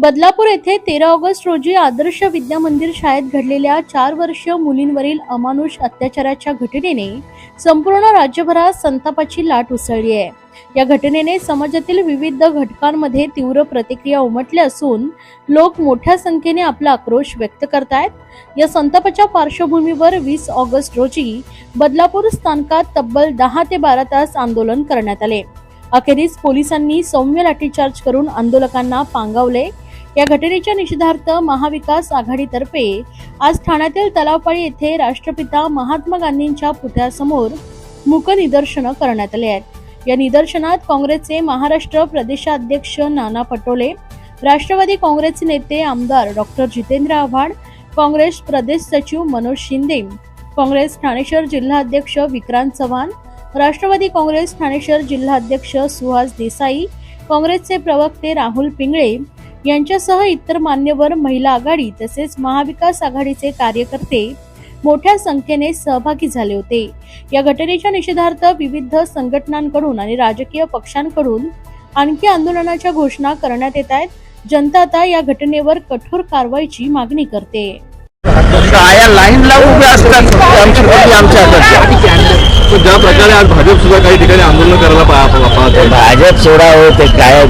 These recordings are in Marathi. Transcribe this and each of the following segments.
बदलापूर येथे तेरा ऑगस्ट रोजी आदर्श विद्या मंदिर शाळेत घडलेल्या चार वर्षीय मुलींवरील अमानुष अत्याचाराच्या घटनेने संपूर्ण राज्यभरात संतापाची लाट उसळली आहे. या घटनेने समाजातील विविध घटकांमध्ये तीव्र प्रतिक्रिया उमटल्या असून लोक मोठ्या संख्येने आपला आक्रोश व्यक्त करतायत. या संतापाच्या पार्श्वभूमीवर वीस ऑगस्ट रोजी बदलापूर स्थानकात तब्बल दहा ते बारा तास आंदोलन करण्यात आले. अखेरीस पोलिसांनी सौम्य लाठीचार्ज करून आंदोलकांना पांगावले. या घटनेच्या निषेधार्थ महाविकास आघाडीतर्फे आज ठाण्यातील तलावपाळी येथे राष्ट्रपिता महात्मा गांधींच्या पुतळ्यासमोर मूक निदर्शनं करण्यात आले आहेत या निदर्शनात काँग्रेसचे महाराष्ट्र प्रदेशाध्यक्ष नाना पटोले राष्ट्रवादी काँग्रेसचे नेते आमदार डॉक्टर जितेंद्र आव्हाड काँग्रेस प्रदेश सचिव मनोज शिंदे काँग्रेस ठाणे शहर जिल्हाध्यक्ष विक्रांत चव्हाण राष्ट्रवादी काँग्रेस ठाणे शहर जिल्हाध्यक्ष सुहास देसाई काँग्रेसचे प्रवक्ते राहुल पिंगळे यांच्यासह इतर मान्यवर महिला आघाडी तसेच महाविकास आघाडीचे कार्यकर्ते मोठ्या संख्येने सहभागी झाले होते. या घटनेच्या निषेधार्थ विविध संघटनांकडून आणि राजकीय पक्षांकडून आणखी आंदोलनाच्या घोषणा करण्यात येत आहेत. जनता आता या घटनेवर कठोर कारवाईची मागणी करते. लाईनला असतात ज्या प्रकारे आज भाजप सुद्धा काही ठिकाणी आंदोलन करायला भाजप सोडा हो ते काय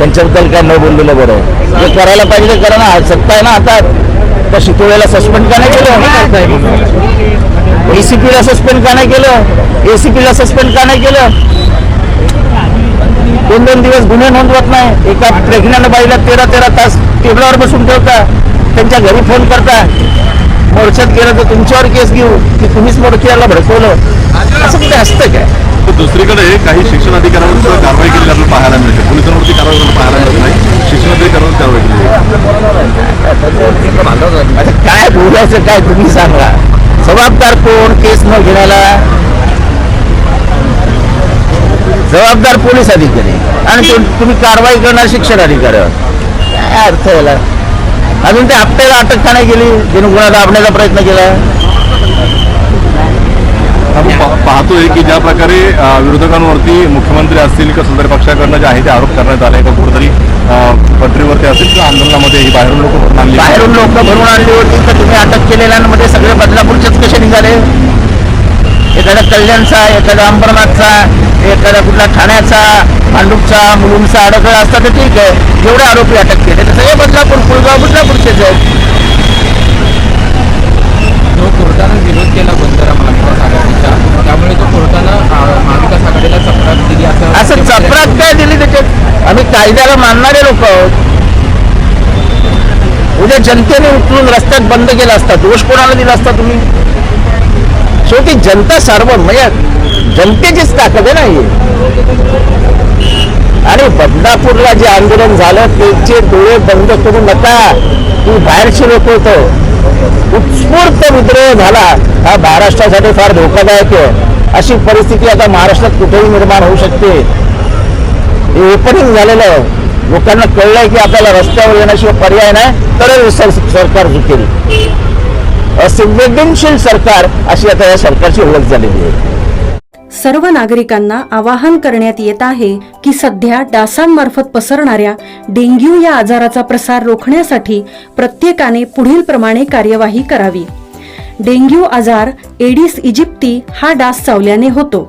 त्यांच्याबद्दल काय न बोललेलं बरं आहे. जे करायला पाहिजे ते करा ना. आज सत्ता आहे ना आता. त्या शितोळेला सस्पेंड का नाही केलं? एसीपीला सस्पेंड का नाही केलं? एसीपीला सस्पेंड का नाही केलं? दोन दोन दिवस गुन्हे नोंदवत नाही. एका प्रेग्नंट बाईला तेरा तेरा तास टेबलावर बसून ठेवता. त्यांच्या घरी फोन करता. मोर्चात गेलं तर तुमच्यावर केस घेऊ. की तुम्हीच मोर्चाला भडकवलं. असं कुठे असतं काय? दुसरीकडे काही शिक्षण अधिकाऱ्यांवर सुद्धा कारवाई केली आपल्याला पाहायला मिळते. पोलिसांवरती कारवाई पाहायला मिळत नाही. शिक्षण अधिकाऱ्यांवर कारवाई केली काय बोलायचं काय तुम्ही सांगा. जबाबदार कोण? केस न घेण्याला जबाबदार पोलीस अधिकारी. आणि तुम्ही कारवाई करणार शिक्षण अधिकाऱ्यावर काय अर्थ याला? अजून ते आपल्याला अटक का नाही केली जेणे गुन्हा दाबण्याचा प्रयत्न केला. आपण पा- पाहतोय की ज्या प्रकारे विरोधकांवरती मुख्यमंत्री असतील किंवा सदर पक्षाकडनं जे आहे ते आरोप करण्यात आले का कुठेतरी अ, पटरीवरती असेल किंवा आंदोलनामध्ये बाहेरून लोक भरून आणली. बाहेरून लोक भरून आणली होती तर तुम्ही अटक केलेल्यांमध्ये सगळे बदलापूरचेच कसे निघाले? एखाद्या कल्याणचा एखादा अंबरनाथचा एखादा कुठला ठाण्याचा भांडूपचा मुलुंडचा अडकळा असता तर ठीक आहे. जेवढे आरोपी अटक केले. तर सगळे बदलापूर पुलगाव बदलापूरचेच आहेत जो कोर्टानं विरोध केला बंदरा महाविकास आघाडीच्या त्यामुळे तो कोर्टानं आ, महाविकास आघाडीला चपराक दिली असं असं चपराक काय दिली त्याच्यात आम्ही कायद्याला मानणारे लोक आहोत. उद्या जनतेने उचलून रस्त्यात बंद केला असता दोष कोणाला दिला असता तुम्ही? शेवटी जनता सार्वभौम म्हणजे जनतेचीच ताकद आहे ना ही. आणि बदलापूरला जे आंदोलन झालं त्याचे डोळे बंद करू नका. ती बाहेरची लोक होतो. उत्स्फूर्त विद्रोह झाला. हा महाराष्ट्रासाठी फार धोकादायक आहे. अशी परिस्थिती आता महाराष्ट्रात कुठेही निर्माण होऊ शकते. हे ओपनिंग झालेलं आहे. लोकांना कळलंय की आपल्याला रस्त्यावर येण्याशिवाय पर्याय नाही तरच सरकार झुकेल. संवेदनशील सरकार अशी आता या सरकारची ओळख झालेली आहे. सर्व नागरिकांना आवाहन करण्यात येत आहे की सध्या डासांमार्फत पसरणाऱ्या डेंग्यू या आजाराचा प्रसार रोखण्यासाठी प्रत्येकाने पुढील प्रमाणे कार्यवाही करावी. डेंग्यू आजार एडिस इजिप्ती हा डास चावल्याने होतो.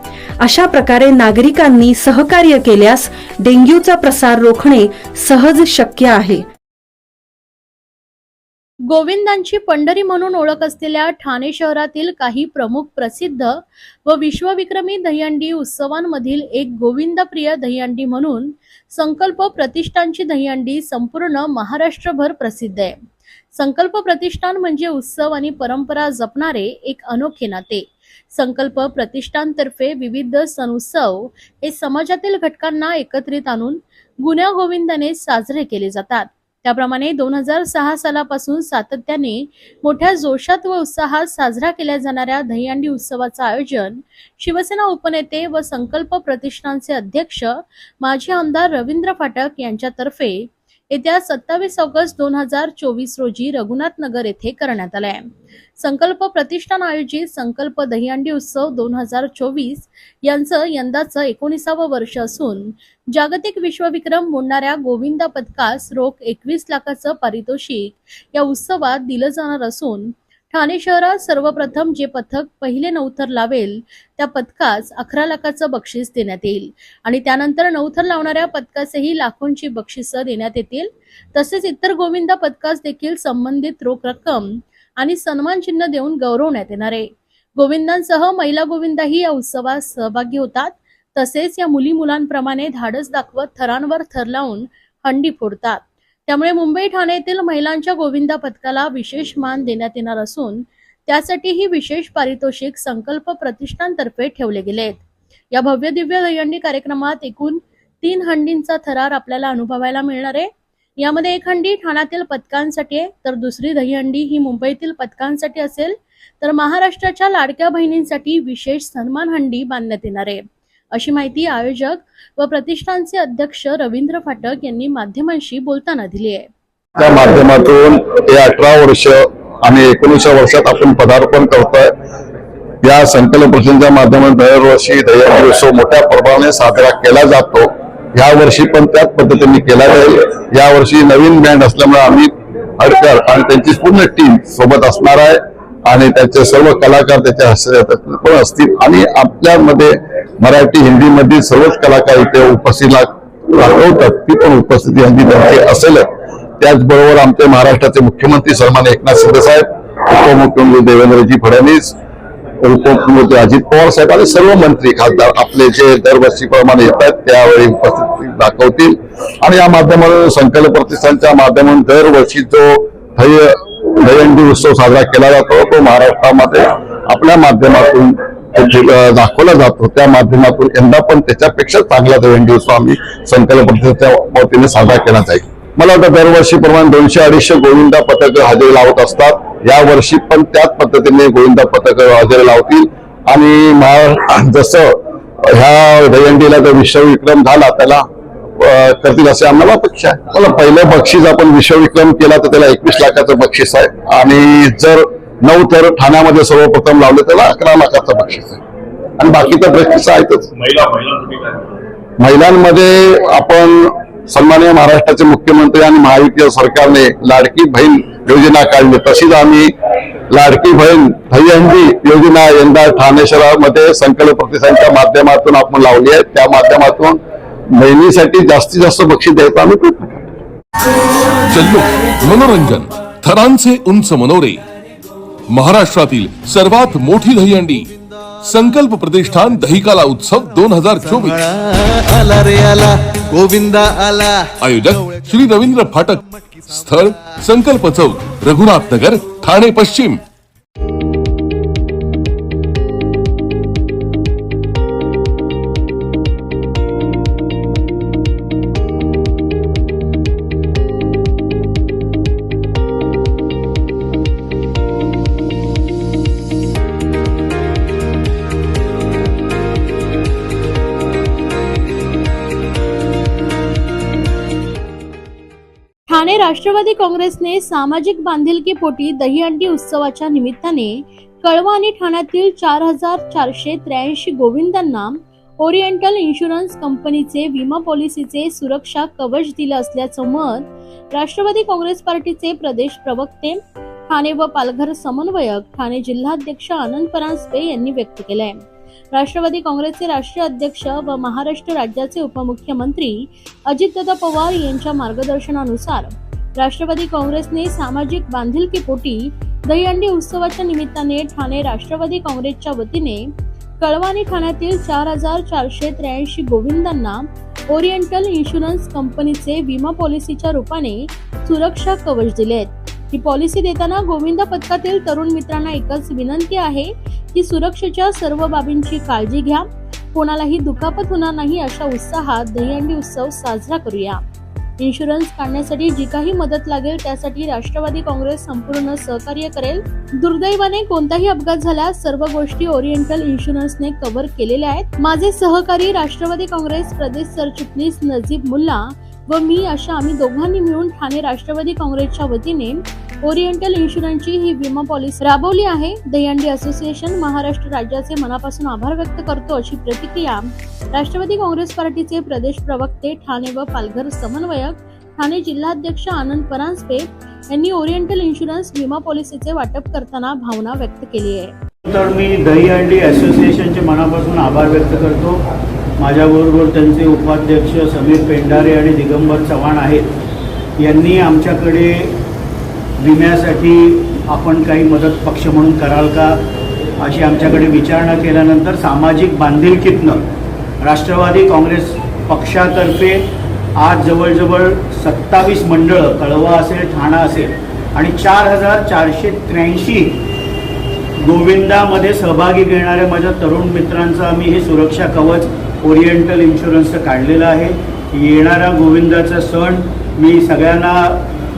अशा प्रकारे नागरिकांनी सहकार्य केल्यास डेंग्यूचा प्रसार रोखणे सहज शक्य आहे. गोविंदांची पंढरी म्हणून ओळख असलेल्या ठाणे शहरातील काही प्रमुख प्रसिद्ध व विश्वविक्रमी दहीहंडी उत्सवांमधील एक गोविंदप्रिय दहीहंडी म्हणून संकल्प प्रतिष्ठानची दहीहंडी संपूर्ण महाराष्ट्रभर प्रसिद्ध आहे. संकल्प प्रतिष्ठान म्हणजे उत्सव आणि परंपरा जपणारे एक अनोखे नाते. संकल्प प्रतिष्ठानतर्फे विविध सण उत्सव हे समाजातील घटकांना एकत्रित आणून गुन्ह्या गोविंदाने साजरे केले जातात. त्याप्रमाणे दोन हजार सहा सालापासून सातत्याने मोठ्या जोशात व उत्साहात साजरा केल्या जाणाऱ्या दहीहंडी उत्सवाचं आयोजन शिवसेना उपनेते व संकल्प प्रतिष्ठानचे अध्यक्ष माजी आमदार रवींद्र फाटक यांच्यातर्फे येत्या सत्तावीस ऑगस्ट दोन हजार चोवीस रोजी रघुनाथ नगर येथे करण्यात आलाय. संकल्प प्रतिष्ठान आयोजित संकल्प दहीहंडी उत्सव दोन हजार चोवीस यांचं यंदाचं एकोणीसावं वर्ष असून जागतिक विश्वविक्रम मोडणाऱ्या गोविंदा पथकास रोख एकवीस लाखाचं पारितोषिक या उत्सवात दिलं जाणार असून ठाणे शहरात सर्वप्रथम जे पथक पहिले नवथर लावेल त्या पथकास अकरा लाखाचं बक्षीस देण्यात येईल. आणि त्यानंतर नवथर लावणाऱ्या पथकासही लाखोंची बक्षिसं देण्यात येतील. तसेच इतर गोविंदा पथकास देखील संबंधित रोख रक्कम आणि सन्मान चिन्ह देऊन गौरवण्यात येणार आहे. गोविंदांसह महिला गोविंदाही या उत्सवात सहभागी होतात. तसेच या मुली मुलांप्रमाणे धाडस दाखवत थरांवर थर लावून हंडी फोडतात. त्यामुळे मुंबई ठाणे येथील महिलांच्या गोविंदा पथकाला विशेष मान देण्यात येणार असून त्यासाठीही विशेष पारितोषिक संकल्प प्रतिष्ठानतर्फे ठेवले गेले आहेत. या भव्य दिव्य दहीहंडी कार्यक्रमात एकूण तीन हंडींचा थरार आपल्याला अनुभवायला मिळणार आहे. यामध्ये एक हंडी ठाण्यातील पथकांसाठी आहे तर दुसरी दहीहंडी ही मुंबईतील पथकांसाठी असेल तर महाराष्ट्राच्या लाडक्या बहिणींसाठी विशेष सन्मान हंडी बांधण्यात येणार आहे. अशी माहिती आयोजक व प्रतिष्ठानचे अध्यक्ष रवींद्र फाटक यांनी माध्यमांशी बोलताना दिली आहे. त्या माध्यमातून हे अठरा वर्ष आणि एकोणीसच्या वर्षात आपण पदार्पण करतोय. या संकलन प्रश्नाच्या माध्यमातून दरवर्षी दहीहंडी उत्सव मोठ्या प्रमाणाने साजरा केला जातो. या वर्षी पण त्याच पद्धतीने केला जाईल. या वर्षी नवीन बँड असल्यामुळे आम्ही हडकर आणि त्यांची पूर्ण टीम सोबत असणार आहे. आणि त्याचे सर्व कलाकार त्याच्या पण असतील. आणि आपल्यामध्ये मराठी हिंदीमध्ये सर्वच कलाकार इथे उपस्थितीला दाखवतात. ती पण उपस्थिती यांची त्यांची असेल त्याचबरोबर आमचे महाराष्ट्राचे मुख्यमंत्री सन्मान एकनाथ शिंदे साहेब उपमुख्यमंत्री देवेंद्रजी फडणवीस उपमुख्यमंत्री अजित पवार साहेब आणि सर्व मंत्री खासदार आपले जे दरवर्षीप्रमाणे येतात त्यावेळी उपस्थिती दाखवतील. आणि या माध्यमातून संकल्प प्रतिष्ठानच्या माध्यमातून दरवर्षी जो दही दयंडी उत्सव साजरा केला जातो तो महाराष्ट्रामध्ये आपल्या माध्यमातून दाखवला जातो त्या माध्यमातून यंदा पण त्याच्यापेक्षा चांगला दहीहंडी उत्सव आम्ही संकल्प वतीने साजरा केला जाईल. मला वाटतं दरवर्षीप्रमाणे दोनशे अडीचशे गोविंदा पथक हजेरी लावत असतात. या वर्षी पण त्याच पद्धतीने गोविंदा पथक हजेरी लावतील. आणि महा- जसं ह्या दहीहंडीला जर विश्वविक्रम झाला त्याला करतील असे आम्हाला अपेक्षा आहे. मला पहिलं बक्षीस आपण विश्वविक्रम केला तर त्याला एकवीस लाखाचं बक्षीस आहे. आणि जर नऊ तर ठाण्यामध्ये सर्वप्रथम लावले त्याला अकरा लाखाचं बक्षीस आहे आणि बाकी तर बक्षीस आहेतच महिलांमध्ये आपण सन्माननीय महाराष्ट्राचे मुख्यमंत्री आणि महायुतीय सरकारने लाडकी बहीण योजना काढली. तशीच आम्ही लाडकी बहीण दहीहंडी योजना यंदा ठाणे शहरामध्ये संकल्प प्रतिष्ठानच्या माध्यमातून आपण लावली आहे. त्या माध्यमातून बहिणीसाठी जास्तीत जास्त बक्षीस द्यायचा आम्ही प्रयत्न करतो. मनोरंजन थरांचे उंच मनोरे. महाराष्ट्रातील सर्वात मोठी दहीहंडी संकल्प प्रतिष्ठान दहिकाला उत्सव दोन हजार चोवीस. आला रे आला गोविंदा आला. आयोजक श्री रवींद्र फाटक स्थळ संकल्प चौक रघुनाथ नगर ठाणे पश्चिम. राष्ट्रवादी काँग्रेसने सामाजिक बांधिलकीपोटी दहीहंडी उत्सवाच्या निमित्ताने कळवा आणि ठाण्यातील चार हजार चारशे त्र्याऐंशी गोविंदांना ओरिएंटल इन्शुरन्स कंपनीचे विमा पॉलिसीचे सुरक्षा कवच दिलं असल्याचं मत राष्ट्रवादी काँग्रेस पार्टीचे प्रदेश प्रवक्ते ठाणे व पालघर समन्वयक ठाणे जिल्हाध्यक्ष आनंद परांजपे यांनी व्यक्त केलंय. राष्ट्रवादी काँग्रेसचे राष्ट्रीय अध्यक्ष व महाराष्ट्र राज्याचे उपमुख्यमंत्री अजितदादा पवार यांच्या मार्गदर्शनानुसार राष्ट्रवादी काँग्रेसने सामाजिक बांधिलकीपोटी दहीहंडी उत्सवाच्या निमित्ताने ठाणे राष्ट्रवादी काँग्रेसच्या वतीने कळवानी ठाण्यातील चार हजार चारशे त्र्याऐंशी गोविंदांना ओरिएंटल इन्शुरन्स कंपनीचे विमा पॉलिसीच्या रूपाने सुरक्षा कवच दिले आहेत. ही पॉलिसी देताना गोविंदा पथकातील तरुण मित्रांना एकच विनंती आहे की सुरक्षेच्या सर्व बाबींची काळजी घ्या. कोणालाही दुखापत होणार नाही अशा उत्साहात दहीहंडी उत्सव साजरा करूया. इन्शुरन्स काढण्यासाठी जी काही मदत लागेल त्यासाठी राष्ट्रवादी काँग्रेस संपूर्ण सहकार्य करेल. दुर्दैवाने कोणताही अपघात झाल्यास सर्व गोष्टी ओरिएंटल इन्शुरन्सने कव्हर केलेल्या आहेत. माझे सहकारी राष्ट्रवादी काँग्रेस प्रदेश सरचिटणीस नजीब मुल्ला व मी अशा आम्ही दोघांनी मिळून ठाणे राष्ट्रवादी काँग्रेसच्या वतीने ओरिएंटल इन्शुरन्सची ही विमा पॉलिसी राबवली आहे. दहीहंडी असोसिएशन महाराष्ट्र राज्याचे मनापासून आभार व्यक्त करतो अशी प्रतिक्रिया राष्ट्रवादी काँग्रेस पार्टीचे प्रदेश प्रवक्ते ठाणे व पालघर समन्वयक ठाणे जिल्हाध्यक्ष आनंद परांजपे यांनी ओरिएंटल इन्शुरन्स विमा पॉलिसीचे वाटप करताना भावना व्यक्त केली आहे. तर मी दहीहंडी असोसिएशनचे मनापासून आभार व्यक्त करतो. माझ्याबरोबर त्यांचे उपाध्यक्ष समीर पेंढारे आणि दिगंबर चव्हाण आहेत. यांनी आमच्याकडे विम्यासाठी आपण काही मदत पक्ष म्हणून कराल का अशी आमच्याकडे विचारणा केल्यानंतर सामाजिक बांधिलकीतनं राष्ट्रवादी काँग्रेस पक्षातर्फे आज जवळजवळ सत्तावीस मंडळं कळवा असेल ठाणा असेल आणि चार हजार चारशे त्र्याऐंशी गोविंदामध्ये सहभागी घेणाऱ्या माझ्या तरुण मित्रांचं आम्ही हे सुरक्षा कवच ओरिएंटल इन्शुरन्सचं काढलेलं आहे. येणारा गोविंदाचा सण मी सगळ्यांना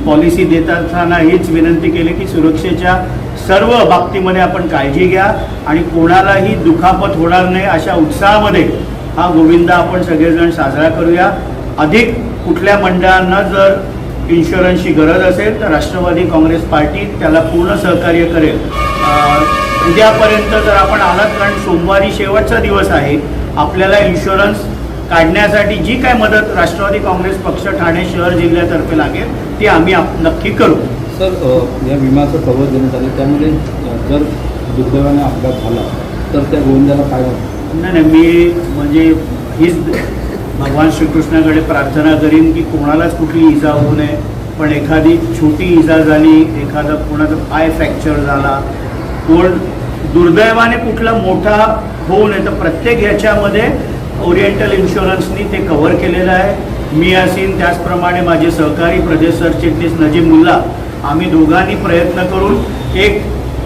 पॉलिसी देत असताना हीच विनंती केली की सुरक्षेच्या सर्व बाबतीमध्ये आपण काळजी घ्या आणि कोणालाही दुखापत होणार नाही अशा उत्साहामध्ये हा गोविंदा आपण सगळेजण साजरा करूया. अधिक कुठल्या मंडळांना जर इन्शुरन्सची गरज असेल तर राष्ट्रवादी काँग्रेस पार्टी त्याला पूर्ण सहकार्य करेल. उद्यापर्यंत जर आपण आलात कारण सोमवारी शेवटचा दिवस आहे आपल्याला इन्शुरन्स काढण्यासाठी जी काय मदत राष्ट्रवादी काँग्रेस पक्ष ठाणे शहर जिल्ह्यातर्फे लागेल ती आम्ही आप- नक्की करू. सर या विम्याचं कव्हर देण्यात आलं. त्यामध्ये जर दुर्दैवाने अपघात झाला तर त्या गोविंदाला काय नाही नाही मी म्हणजे हीच भगवान श्रीकृष्णाकडे प्रार्थना करीन की कोणालाच कुठली इजा होऊ नये. पण एखादी छोटी इजा झाली एखादा कोणाचा पाय फ्रॅक्चर झाला कोण दुर्दैवाने कुठला मोठा होऊ नये तर प्रत्येक ह्याच्यामध्ये ओरिएंटल इन्शुरन्सनी ते कव्हर केलेलं आहे. मी असीन त्याचप्रमाणे माझे सहकारी प्रदेश सरचिटणीस नजीब मुल्ला आम्ही दोघांनी प्रयत्न करून एक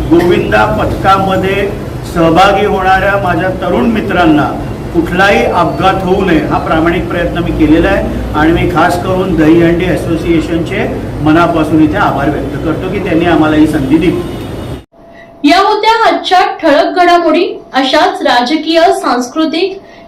गोविंदा पथकामध्ये सहभागी होणाऱ्या माझ्या तरुण मित्रांना कुठलाही अपघात होऊ नये हा प्रामाणिक प्रयत्न मी केलेला आहे. आणि मी खास करून दहीहंडी असोसिएशनचे मनापासून इथे आभार व्यक्त करतो की त्यांनी आम्हाला ही संधी दिली. या होत्या आजच्या ठळक घडामोडी अशाच राजकीय सांस्कृतिक